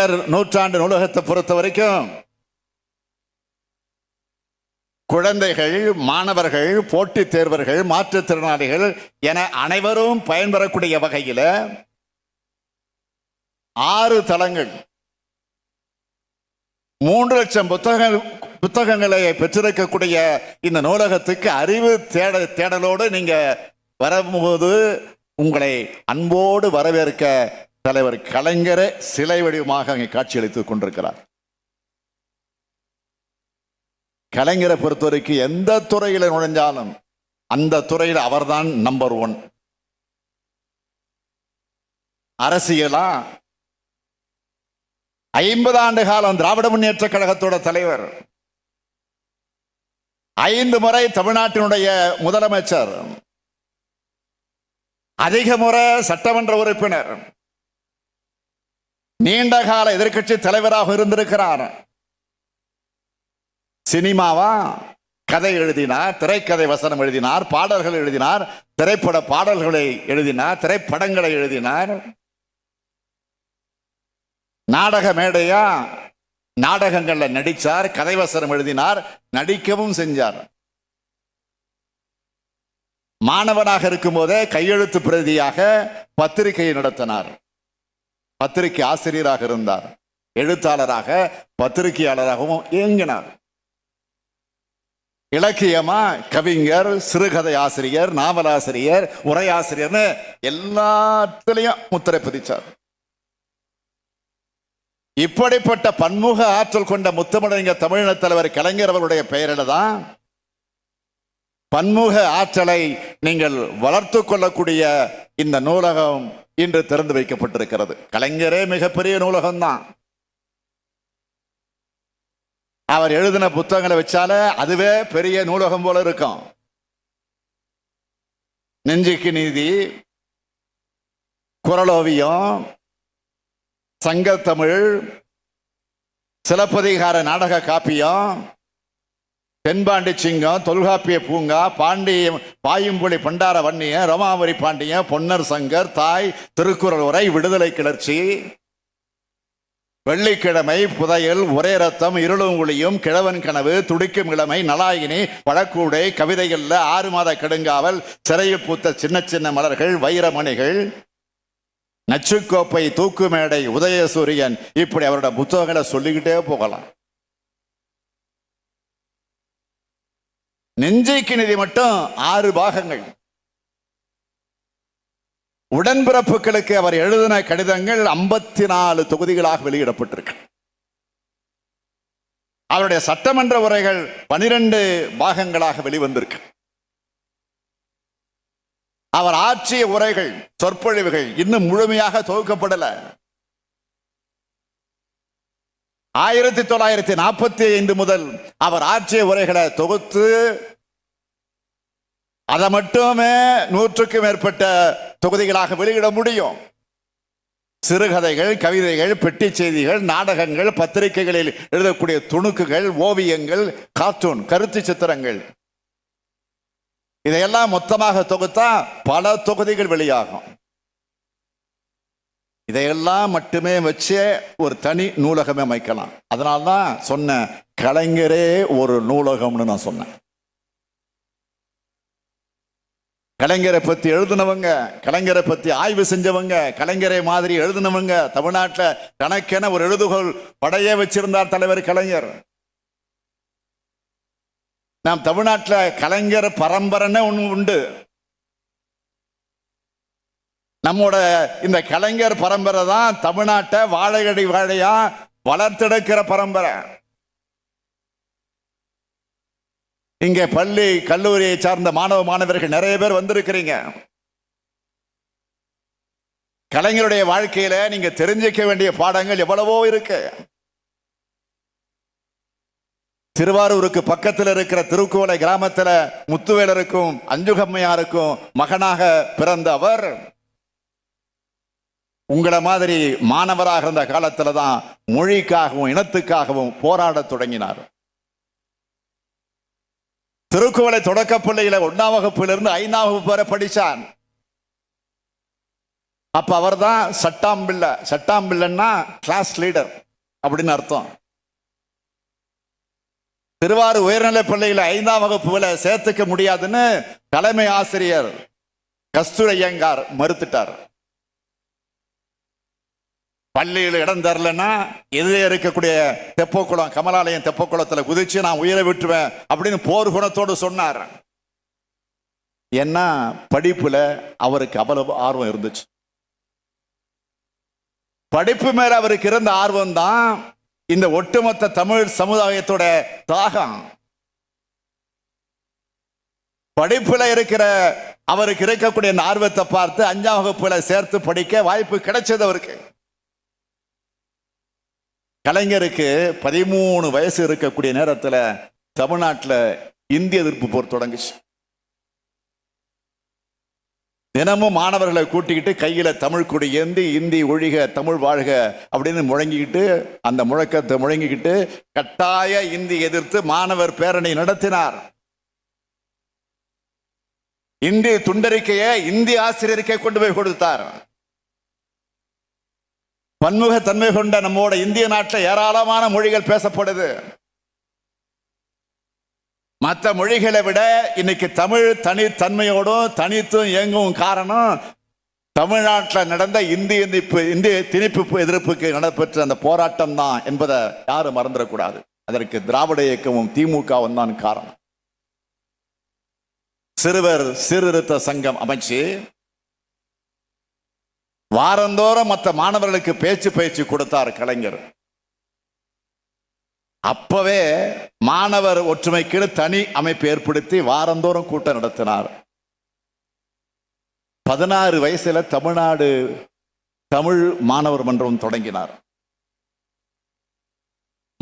கலைஞர் நூற்றாண்டு நூலகத்தை பொறுத்த வரைக்கும் குழந்தைகள் மாணவர்கள் போட்டித் தேர்வர்கள் மாற்றுத்திறனாளிகள் என அனைவரும் பயன்பெறக்கூடிய வகையில் ஆறு தளங்கள். மூன்று லட்சம் புத்தகங்கள் புத்தகங்களை பெற்றிருக்கக்கூடிய இந்த நூலகத்துக்கு அறிவு தேட தேடலோடு நீங்க வரும்போது உங்களை அன்போடு வரவேற்க தலைவர் கலைஞரை சிலை வடிவமாக அங்கே காட்சியளித்துக் கொண்டிருக்கிறார். கலைஞரை பொறுத்தவரைக்கும் எந்த துறையில் நுழைஞ்சாலும் அந்த துறையில் அவர்தான் நம்பர் ஒன் அரசியலா? ஐம்பது ஆண்டு காலம் திராவிட முன்னேற்ற கழகத்தோட தலைவர். ஐந்து முறை தமிழ்நாட்டினுடைய முதலமைச்சர். அதிக முறை சட்டமன்ற உறுப்பினர். நீண்ட கால எதிர்க்கட்சி தலைவராக இருந்திருக்கிறார். சினிமாவா? கதை எழுதினார் திரைக்கதை வசனம் எழுதினார் பாடல்கள் எழுதினார் திரைப்பட பாடல்களை எழுதினார் திரைப்படங்களை எழுதினார். நாடக மேடையா? நாடகங்கள்ல நடிச்சார் கதை வசனம் எழுதினார் நடிக்கவும் செஞ்சார். மாணவனாக இருக்கும்போதே கையெழுத்து பிரதியாக பத்திரிகையை நடத்தினார். பத்திரிகை ஆசிரியராக இருந்தார். எழுத்தாளராக பத்திரிகையாளராகவும் இயங்கினார். இலக்கியமா கவிஞர் சிறுகதை ஆசிரியர் நாவலாசிரியர் உரையாசிரியர்னு எல்லாத்திலையும் முத்திரை பதிச்சார். இப்படிப்பட்ட பன்முக ஆற்றல் கொண்ட முத்தமிழங்க தமிழின தலைவர் கலைஞர் அவருடைய பெயரில் தான் பன்முக ஆற்றலை நீங்கள் வளர்த்து கொள்ளக்கூடிய இந்த நூலகம் இன்று திறந்து வைக்கப்பட்டிருக்கிறது. கலைஞரே மிகப்பெரிய நூலகம் தான் அவர் எழுதின புத்தகங்களை வச்சால அதுவே பெரிய நூலகம் போல இருக்கும். நெஞ்சுக்கு நீதி குரலோவியம் சங்கத்தமிழ் சிலப்பதிகார நாடக காப்பியம் தென்பாண்டி சிங்கம் தொல்காப்பிய பூங்கா பாண்டிய பாயும்பொழி பண்டார வன்னிய ரோமாவரி பாண்டிய பொன்னர் சங்கர் தாய் திருக்குறள் உரை விடுதலை கிளர்ச்சி. வெள்ளிக்கிழமை புதையல் ஒரே ரத்தம் இருளும் ஒளியும் கிழவன் கனவு துடிக்கும் இளமை நலாயினி பழக்கூடை கவிதைகளில் ஆறு மாத கடுங்காவல் சிறையில் பூத்த சின்ன சின்ன மலர்கள் வைரமணிகள். நச்சுக்கோப்பை தூக்கு மேடை உதயசூரியன் இப்படி அவரோட புத்தகங்களை சொல்லிக்கிட்டே போகலாம். நெஞ்சைக்கு நிதி மட்டும் ஆறு பாகங்கள். உடன்பிறப்புகளுக்கு அவர் எழுதின கடிதங்கள் ஐம்பத்தி நாலு தொகுதிகளாக வெளியிடப்பட்டிருக்கு. அவருடைய சட்டமன்ற உரைகள் பனிரெண்டு பாகங்களாக வெளிவந்திருக்கு. அவர் ஆற்றிய உரைகள் சொற்பொழிவுகள் இன்னும் முழுமையாக தொகுக்கப்படலை. ஆயிரத்தி தொள்ளாயிரத்தி நாற்பத்தி ஐந்து முதல் அவர் ஆற்றிய உரைகளை தொகுத்து அதை மட்டுமே நூற்றுக்கும் மேற்பட்ட தொகுதிகளாக வெளியிட முடியும். சிறுகதைகள் கவிதைகள் பெட்டி செய்திகள் நாடகங்கள் பத்திரிகைகளில் எழுதக்கூடிய துணுக்குகள் ஓவியங்கள் கார்ட்டூன் கருத்து சித்திரங்கள். இதையெல்லாம் மொத்தமாக தொகுத்தா பல தொகுதிகள் வெளியாகும். இதையெல்லாம் மட்டுமே வச்சே ஒரு தனி நூலகமே அமைக்கலாம். அதனால்தான் சொன்ன கலைஞரே ஒரு நூலகம்னு நான் சொன்னேன். கலைஞரை பற்றி எழுதினவங்க கலைஞரை பற்றி ஆய்வு செஞ்சவங்க கலைஞரை மாதிரி எழுதினவங்க தமிழ்நாட்டில் தனக்கென ஒரு எழுதுகோள் படையே வச்சிருந்தார் தலைவர் கலைஞர். நாம் தமிழ்நாட்டில் கலைஞர் பரம்பரைன்னு ஒன்று உண்டு. நம்மோட இந்த கலைஞர் பரம்பரை தான் தமிழ்நாட்டை வாழையடி வாழையா வளர்த்தெடுக்கிற பரம்பரை. இங்கே பள்ளி கல்லூரியை சார்ந்த மாணவ மாணவர்கள் நிறைய பேர் வந்திருக்கிறீங்க. கலைஞருடைய வாழ்க்கையில நீங்க தெரிஞ்சுக்க வேண்டிய பாடங்கள் எவ்வளவோ இருக்கு. திருவாரூருக்கு பக்கத்தில் இருக்கிற திருக்குவளை கிராமத்தில் முத்துவேலருக்கும் அஞ்சுகம்மையாருக்கும் மகனாக பிறந்த அவர் உங்களை மாதிரி மாணவராக இருந்த காலத்தில் தான் மொழிக்காகவும் இனத்துக்காகவும் போராடத் தொடங்கினார். திருக்குவளை தொடக்க ஒன்றாம் ஒன்னாம் வகுப்பிலிருந்து ஐந்தாம் வகுப்பு வரை படிச்சான் அப்ப அவர்தான் சட்டாம்பிள்ளை. சட்டாம்பிள்ளைன்னா கிளாஸ் லீடர் அப்படின்னு அர்த்தம். திருவாரூர் உயர்நிலைப் பள்ளியில் ஐந்தாம் வகுப்புல சேர்த்துக்க முடியாதுன்னு தலைமை ஆசிரியர் கஸ்தூர் ஐயங்கார் மறுத்துட்டார். பள்ளியில் இடம் தரலன்னா எதிரே இருக்கக்கூடிய தெப்பக்குளம் கமலாலயம் தெப்பக்குளத்துல குதிச்சு நான் உயிரை விட்டுருவேன் அப்படின்னு போர் குணத்தோடு சொன்னார். ஏன்னா படிப்புல அவருக்கு அவ்வளவு ஆர்வம் இருந்துச்சு. படிப்பு மேல அவருக்கு இருந்த ஆர்வம் தான் இந்த ஒட்டுமொத்த தமிழ் சமுதாயத்தோட தாகம். படிப்புல இருக்கிற அவருக்கு இருக்கக்கூடிய ஆர்வத்தை பார்த்து அஞ்சாம் வகுப்புல சேர்த்து படிக்க வாய்ப்பு கிடைச்சது அவருக்கு. கலைஞருக்கு பதிமூணு வயசு இருக்கக்கூடிய நேரத்துல தமிழ்நாட்டுல இந்திய எதிர்ப்பு போர் தொடங்குச்சு. தினமும் மாணவர்களை கூட்டிக்கிட்டு கையில தமிழ் கொடி ஏந்தி இந்தி ஒழிக தமிழ் வாழ்க அப்படின்னு முழங்கிக்கிட்டு அந்த முழக்கத்தை முழங்கிக்கிட்டு கட்டாய இந்தி எதிர்த்து மாணவர் பேரணி நடத்தினார். இந்தி துண்டறிக்கையை இந்தி ஆசிரியருக்கே கொண்டு போய் கொடுத்தார். பன்முக தன்மை கொண்ட நம்மோட இந்திய நாட்டில் ஏராளமான மொழிகள் பேசப்படுது. மற்ற மொழிகளை விட இன்னைக்கு தமிழ் தனித்தன்மையோடும் தனித்தும் இயங்கும் காரணம் தமிழ்நாட்டில் நடந்த இந்தி எதிர்ப்பு இந்திய திணிப்பு எதிர்ப்புக்கு நடைபெற்ற அந்த போராட்டம் தான் என்பதை யாரும் மறந்துடக்கூடாது. அதற்கு திராவிட இயக்கமும் திமுகவும் தான் காரணம். சிறுவர் சீர்திருத்த சங்கம் அமைச்சு வாரந்தோறும் மற்ற மாணவர்களுக்கு பேச்சு பயிற்சி கொடுத்தார் கலைஞர். அப்பவே மாணவர் ஒற்றுமைக்கு தனி அமைப்பு ஏற்படுத்தி வாரந்தோறும் கூட்டம் நடத்தினார். பதினாறு வயசுல தமிழ்நாடு தமிழ் மாணவர் மன்றம் தொடங்கினார்.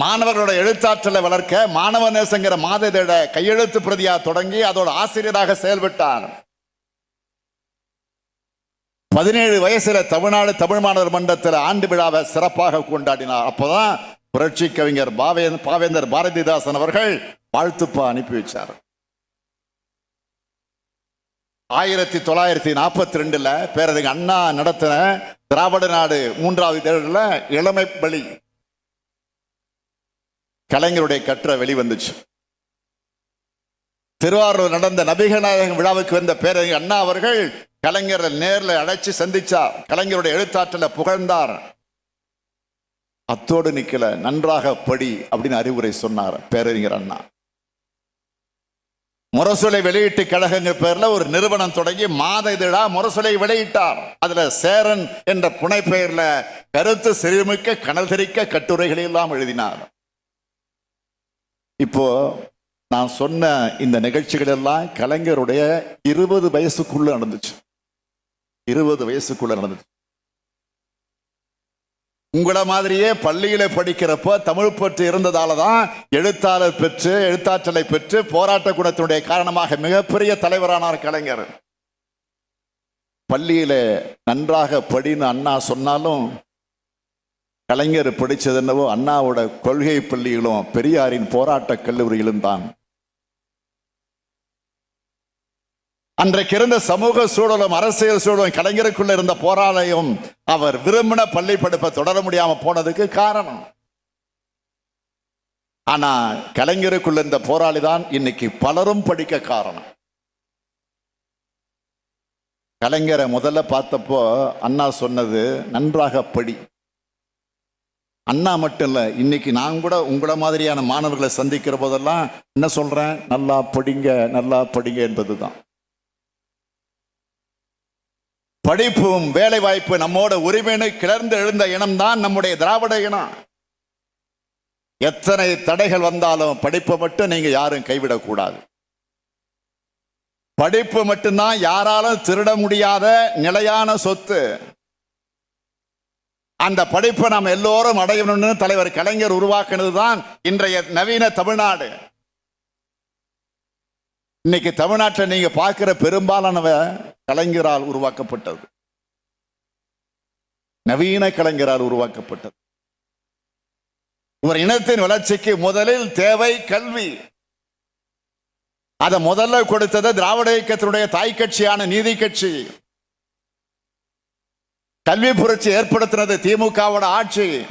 மாணவர்களோட எழுத்தாற்றலை வளர்க்க மாணவ நேசங்கிற மாத கையெழுத்து பிரதியா தொடங்கி அதோட ஆசிரியராக செயல்பட்டார். பதினேழு வயசுல தமிழ்நாடு தமிழ் மாணவர் மன்றத்தில் ஆண்டு விழாவை சிறப்பாக கொண்டாடினார். அப்போதான் புரட்சி கவிஞர் பாவேந்தர் பாவேந்தர் பாரதிதாசன் அவர்கள் வாழ்த்துப்பா அனுப்பி வச்சார். ஆயிரத்தி தொள்ளாயிரத்தி நாற்பத்தி ரெண்டுல பேரறிஞர் அண்ணா நடத்தின திராவிட நாடு மூன்றாவது தேர்தலில் இளமை பலி கலைஞருடைய கற்ற வெளிவந்துச்சு. திருவாரூர் நடந்த நபிகநாயகம் விழாவுக்கு வந்த பேரறிஞர் அண்ணா அவர்கள் கலைஞரை நேரில் அழைச்சி சந்திச்சார். கலைஞருடைய எழுத்தாற்றலை புகழ்ந்தார். அத்தோடு நிக்கல நன்றாக படி அப்படின்னு அறிவுரை சொன்னார் பேரறிஞர் அண்ணா. முரசொலை வெளியீட்டு கழகங்கள் பேர்ல ஒரு நிறுவனம் தொடங்கி மாத இதழா முரசொலை வெளியிட்டார். அதுல சேரன் என்ற புனை பெயர்ல கருத்து சிறுமிக்க கனல் தெரிக்க கட்டுரைகளை எல்லாம் எழுதினார். இப்போ நான் சொன்ன இந்த நிகழ்ச்சிகள் எல்லாம் கலைஞருடைய இருபது வயசுக்குள்ள நடந்துச்சு. இருபது வயசுக்குள்ள நடந்தது. உங்கள மாதிரியே பள்ளியில படிக்கிறப்ப தமிழ் பற்று இருந்ததால தான் எழுத்தாளர் பெற்று எழுத்தாற்றலை பெற்று போராட்ட குணத்தினுடைய காரணமாக மிகப்பெரிய தலைவரானார் கலைஞர். பள்ளியில நன்றாக படின்னு அண்ணா சொன்னாலும் கலைஞர் படித்தது என்னவோ அண்ணாவோட கொள்கை பள்ளியிலும் பெரியாரின் போராட்ட கல்லூரியிலும் தான். அன்றைக்கு இருந்த சமூக சூழலும் அரசியல் சூழலும் கலைஞருக்குள்ள இருந்த போராளையும் அவர் விரும்பின பள்ளி படிப்பை தொடர முடியாம போனதுக்கு காரணம். ஆனா கலைஞருக்குள்ள இந்த போராளி தான் இன்னைக்கு பலரும் படிக்க காரணம். கலைஞரை முதல்ல பார்த்தப்போ அண்ணா சொன்னது நன்றாக படி. அண்ணா மட்டும் இல்லை இன்னைக்கு நான் கூட உங்களை மாதிரியான மாணவர்களை சந்திக்கிற போதெல்லாம் என்ன சொல்றேன்? நல்லா படிங்க நல்லா படிங்க என்பது தான் படிப்பும் வேலை வாய்ப்பு நம்மோட உரிமைனு கிளர்ந்து எழுந்த இனம்தான் நம்முடைய திராவிட இனம். எத்தனை தடைகள் வந்தாலும் படிப்பை மட்டும் நீங்க யாரும் கைவிடக்கூடாது. படிப்பு மட்டும்தான் யாராலும் திருட முடியாத நிலையான சொத்து. அந்த படிப்பை நாம் எல்லோரும் அடையணும்னு தலைவர் கலைஞர் உருவாக்குனது தான் இன்றைய நவீன தமிழ்நாடு. இன்னைக்கு தமிழ்நாட்டில் நீங்க பார்க்கிற பெரும்பாலானவ கலைஞரால் உருவாக்கப்பட்டது. நவீன கலைஞரால் உருவாக்கப்பட்டது. ஒரு இனத்தின் வளர்ச்சிக்கு முதலில் தேவை கல்வி. அதை முதல்ல கொடுத்தது திராவிட இயக்கத்தினுடைய தாய் கட்சியான நீதி கட்சி. கல்வி புரட்சி ஏற்படுத்தினது திமுகவோட ஆட்சி.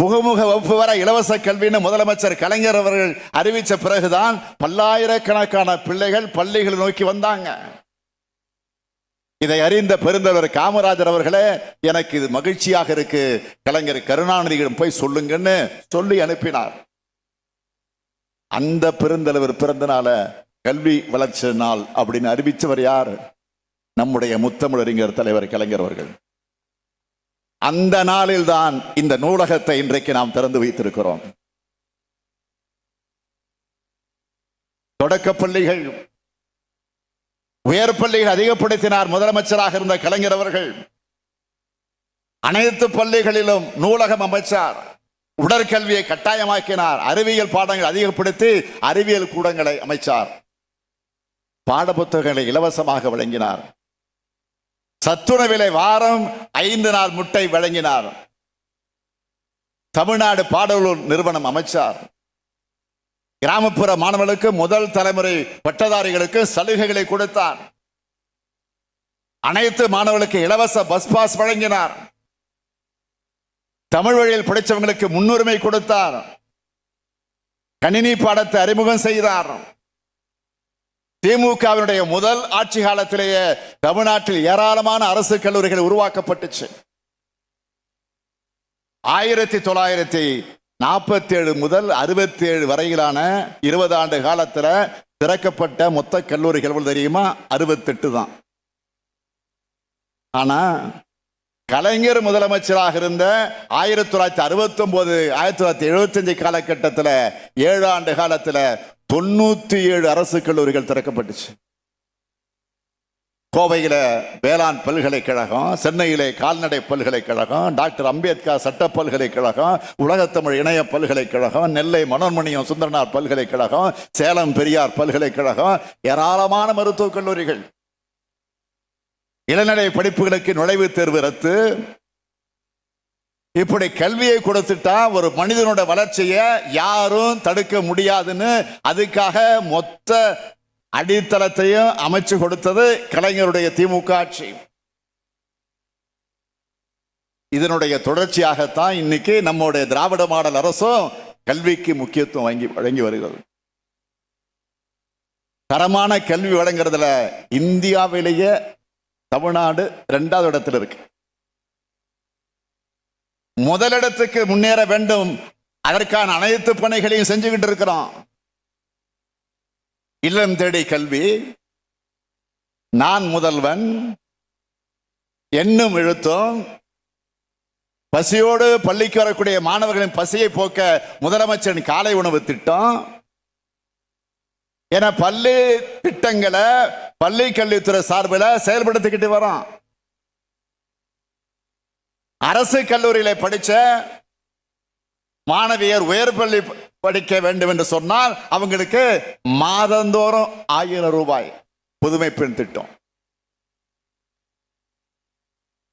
புகுமுக வகுப்பு வர இலவச கல்வின்னு முதலமைச்சர் கலைஞர் அவர்கள் அறிவிச்ச பிறகுதான் பல்லாயிரக்கணக்கான பிள்ளைகள் பள்ளிகளை நோக்கி வந்தாங்க. இதை அறிந்த பெருந்தவர் காமராஜர் அவர்களே எனக்கு இது மகிழ்ச்சியாக இருக்கு. கலைஞர் கருணாநிதியிடம் போய் சொல்லுங்கன்னு சொல்லி அனுப்பினார். அந்த பெருந்தலைவர் பிறந்தனால கல்வி வளர்ச்சி நாள் அப்படின்னு அறிவிச்சவர் யார்? நம்முடைய முத்தமிழறிஞர் தலைவர் கலைஞர் அவர்கள். அந்த நாளில் தான் இந்த நூலகத்தை இன்றைக்கு நாம் திறந்து வைத்திருக்கிறோம். தொடக்கப் பள்ளிகள் உயர் பள்ளிகள் அதிகப்படுத்தினார் முதலமைச்சராக இருந்த கலைஞர் அவர்கள். அனைத்து பள்ளிகளிலும் நூலகம் அமைச்சார். உடற்கல்வியை கட்டாயமாக்கினார். அறிவியல் பாடங்கள் அதிகப்படுத்தி அறிவியல் கூடங்களை அமைச்சார். பாடப்புத்தகங்களை இலவசமாக வழங்கினார். சத்துணவிலை வாரம் ஐந்து நாள் முட்டை வழங்கினார். தமிழ்நாடு பாடலூர் நிறுவனம் அமைச்சார். கிராமப்புற மாணவர்களுக்கு முதல் தலைமுறை பட்டதாரிகளுக்கு சலுகைகளை கொடுத்தார். அனைத்து மாணவர்களுக்கு இலவச பஸ் பாஸ் வழங்கினார். தமிழ் வழியில் படித்தவங்களுக்கு முன்னுரிமை கொடுத்தார். கணினி பாடத்தை அறிமுகம் செய்தார். திமுகவினுடைய முதல் ஆட்சி காலத்திலேயே தமிழ்நாட்டில் ஏராளமான அரசு கல்லூரிகள் உருவாக்கப்பட்டுச்சு. ஆயிரத்தி தொள்ளாயிரத்தி நாற்பத்தி ஏழு முதல் அறுபத்தி ஏழு வரையிலான இருபது ஆண்டு காலத்தில் திறக்கப்பட்ட மொத்த கல்லூரிகள் தெரியுமா? அறுபத்தெட்டு தான். ஆனா கலைஞர் முதலமைச்சராக இருந்த ஆயிரத்தி தொள்ளாயிரத்தி அறுபத்தி ஒன்பது ஆயிரத்தி தொள்ளாயிரத்தி எழுபத்தஞ்சு காலகட்டத்தில் ஏழு ஆண்டு காலத்தில் தொண்ணூத்தி ஏழு அரசு கல்லூரிகள் திறக்கப்பட்டுச்சு. கோவையில் வேளாண் பல்கலைக்கழகம் சென்னையிலே கால்நடை பல்கலைக்கழகம் டாக்டர் அம்பேத்கர் சட்ட பல்கலைக்கழகம் உலகத்தமிழ் இணைய பல்கலைக்கழகம் நெல்லை மனோன்மணியம் சுந்தரனார் பல்கலைக்கழகம் சேலம் பெரியார் பல்கலைக்கழகம் ஏராளமான மருத்துவக் கல்லூரிகள். இளநிலை படிப்புகளுக்கு நுழைவுத் தேர்வு ரத்து. இப்படி கல்வியை கொடுத்துட்டா ஒரு மனிதனோட வளர்ச்சியை யாரும் தடுக்க முடியாதுன்னு அதுக்காக மொத்த அடித்தளத்தையும் அமைச்சு கொடுத்தது கலைஞருடைய திமுக ஆட்சி. இதனுடைய தொடர்ச்சியாகத்தான் இன்னைக்கு நம்முடைய திராவிட மாடல் அரசும் கல்விக்கு முக்கியத்துவம் வாங்கி வழங்கி வருகிறது. தரமான கல்வி வழங்குறதுல இந்தியாவிலேயே தமிழ்நாடு இரண்டாவது இடத்துல இருக்கு. முதலிடத்துக்கு முன்னேற வேண்டும். அதற்கான அனைத்து பணிகளையும் செஞ்சுக்கிட்டு இருக்கிறோம் இல்லம் தேடி கல்வி. நான் முதல்வன். என்னும் எழுத்தும். பசியோடு பள்ளிக்கு வரக்கூடிய மாணவர்களின் பசியை போக்க முதலமைச்சரின் காலை உணவு திட்டம். என பள்ளி திட்டங்களை பள்ளி கல்வித்துறை சார்பில் செயல்படுத்திக்கிட்டு வரோம் அரசு கல்லூரியில் படித்த மாணவியர் உயர் பள்ளி படிக்க வேண்டும் என்று சொன்னால் அவங்களுக்கு மாதந்தோறும் ஆயிரம் ரூபாய் புதுமை பெண் திட்டம்.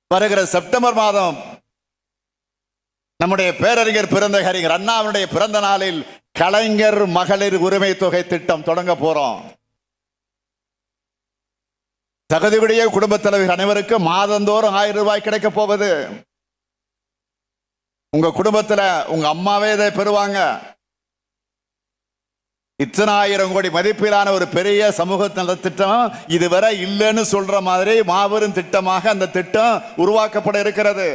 வருகிற செப்டம்பர் மாதம் நம்முடைய பேரறிஞர் பிறந்த அறிஞர் அண்ணாவுடைய பிறந்த நாளில் கலைஞர் மகளிர் உரிமை தொகை திட்டம் தொடங்க போறோம். தகுதியுடைய குடும்பத் தலைவர் அனைவருக்கும் மாதந்தோறும் ஆயிரம் ரூபாய் கிடைக்க போவது. உங்க குடும்பத்துல உங்க அம்மாவே இதை பெறுவாங்க. இத்தனை ஆயிரம் கோடி மதிப்பிலான ஒரு பெரிய சமூக திட்டம் இதுவரை இல்லைன்னு சொல்ற மாதிரி மாபெரும் திட்டமாக அந்த திட்டம் உருவாக்கப்பட இருக்கிறது.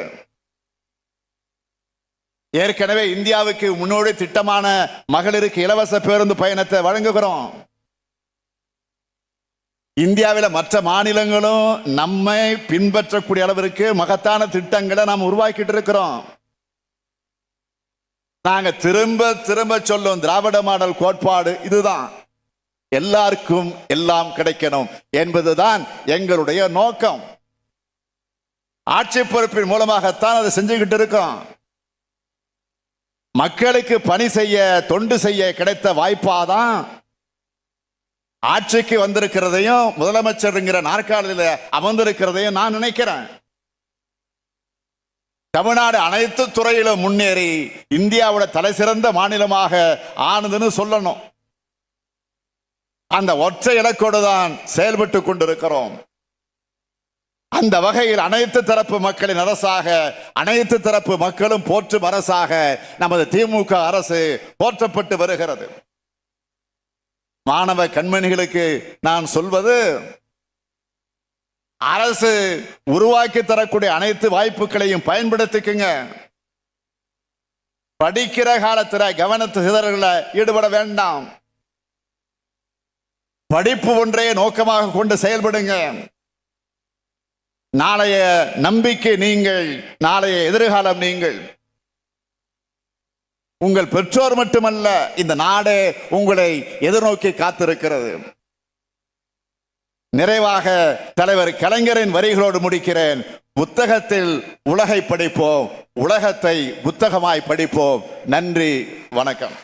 ஏற்கனவே இந்தியாவுக்கு முன்னோடி திட்டமான மகளிருக்கு இலவச பேருந்து பயணத்தை வழங்குகிறோம். இந்தியாவில் மற்ற மாநிலங்களும் நம்மை பின்பற்றக்கூடிய அளவிற்கு மகத்தான திட்டங்களை நாம் உருவாக்கிட்டு இருக்கிறோம். நாங்க திரும்ப திரும்ப சொல்லும் திராவிட மாடல் கோட்பாடு இதுதான். எல்லாருக்கும் எல்லாம் கிடைக்கணும் என்பதுதான் எங்களுடைய நோக்கம். ஆட்சி பொறுப்பின் மூலமாகத்தான் அதை செஞ்சுக்கிட்டு இருக்கோம். மக்களுக்கு பணி செய்ய தொண்டு செய்ய கிடைத்த வாய்ப்பாதான் ஆட்சிக்கு வந்திருக்கிறதையும் முதலமைச்சருங்கிற நாற்காலியில் அமர்ந்திருக்கிறதையும் நான் நினைக்கிறேன். தமிழ்நாடு அனைத்து துறையிலும் முன்னேறி இந்தியாவோட தலை சிறந்த மாநிலமாக ஆனதுன்னு சொல்லணும். அந்த ஒற்றை இலக்கோடு தான் செயல்பட்டு கொண்டிருக்கிறோம். அந்த வகையில் அனைத்து தரப்பு மக்களின் அரசாக அனைத்து தரப்பு மக்களும் போற்றும் அரசாக நமது திமுக அரசு போற்றப்பட்டு வருகிறது. மாணவ கண்மணிகளுக்கு நான் சொல்வது அரசு உருவாக்கி தரக்கூடிய அனைத்து வாய்ப்புகளையும் பயன்படுத்திக்குங்க. படிக்கிற காலத்துல கவனத்து சிதறல ஈடுபட வேண்டாம். படிப்பு ஒன்றே நோக்கமாக கொண்டு செயல்படுங்க. நாளைய நம்பிக்கை நீங்கள் நாளைய எதிர்காலம் நீங்கள். உங்கள் பெற்றோர் மட்டுமல்ல இந்த நாடே உங்களை எதிர்நோக்கி காத்திருக்கிறது. நிறைவாக தலைவர் கலைஞரின் வரிகளோடு முடிக்கிறேன். புத்தகத்தில் உலகை படிப்போம். உலகத்தை புத்தகமாய் படிப்போம். நன்றி வணக்கம்.